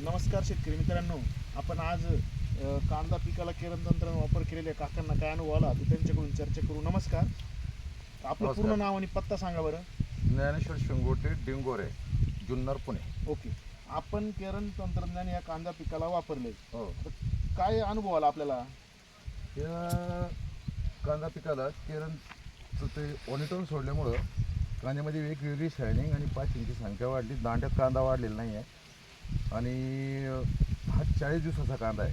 नमस्कार शेतकरी मित्रांनो. आपण आज कांदा पिकाला केरन तंत्राने वापर केलेल्या काकांना काय अनुभव आला ते त्यांच्याकडून चर्चा करू. नमस्कार. आपलं नमस्कार. पूर्ण नाव आणि पत्ता सांगा बरं. ज्ञानेश्वर शिंगोटे डिंगोरे जुन्नर पुणे. ओके. आपण केरन तंत्रज्ञान या कांदा पिकाला वापरले. हो. काय अनुभव आला आपल्याला? त्या कांदा पिकाला केरनचं ते ऑनिटॉन सोडल्यामुळं कांद्यामध्ये वेगवेगळी शायनिंग आणि पाचींची संख्या वाढली. दांड्यात कांदा वाढलेला नाही आहे आणि हा चाळीस दिवसाचा कांदा आहे.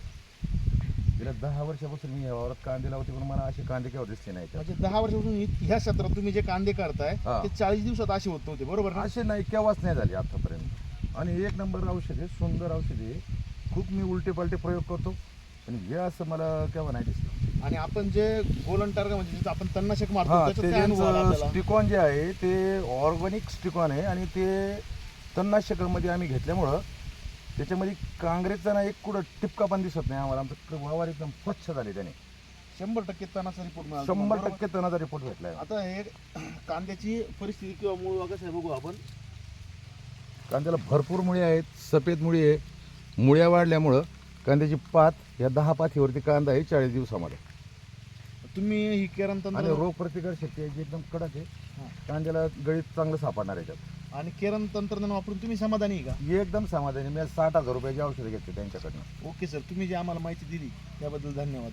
गेल्या दहा वर्षापासून मी या वावरात कांदे लावते पण मला असे कांदे केव्हा दिसते नाही म्हणजे दहा वर्षापासून हि- ह्या क्षेत्रात तुम्ही जे कांदे करताय हा. ते चाळीस दिवसात असे होत नव्हते बरोबर ना? असे नाही केव्हाच नाही झाले आतापर्यंत. आणि एक नंबर औषधे सुंदर औषधे खूप मी उलटे पालटे प्रयोग करतो. पण हे असं मला केव्हा नाही दिसलं. आणि आपण जे गोलन टार्गा म्हणजे जिथं आपण तन्नाशक मारतो हा त्याच्यात ते काय अनुभव आला त्यांचं आपल्याला स्टिकॉन जे आहे ते ऑर्गॅनिक स्टिकॉन आहे आणि ते तणनाशकामध्ये आम्ही घेतल्यामुळं त्याच्यामध्ये काँग्रेसचा ना एक कुठं टिपका पण दिसत नाही आम्हाला. आमचं वावर एकदम स्वच्छ झाले त्याने. शंभर टक्के तणाचा रिपोर्ट मिळाला शंभर टक्के तणाचा रिपोर्ट बरोबर? आता हे कांद्याची परिस्थिती किंवा मूळ कसं आहे बघू आपण. कांद्याला भरपूर मुळी आहेत सफेद मुळी आहे. मुळ्या वाढल्यामुळं कांद्याची पात या दहा पाथीवरती कांदा आहे चाळीस दिवसामध्ये. तुम्ही ही केरन आणि तंत्र रोग प्रतिकार शक्ती आहे जी एकदम कडक. आहे. कांद्याला गळीत चांगलं सापडणार आहे त्यात. आणि केरन तंत्रज्ञान वापरून तुम्ही समाधानी आहे का? एकदम समाधानी मी साठ हजार रुपयाची औषधं घेतली त्यांच्याकडनं. ओके सर तुम्ही जी आम्हाला माहिती दिली त्याबद्दल धन्यवाद.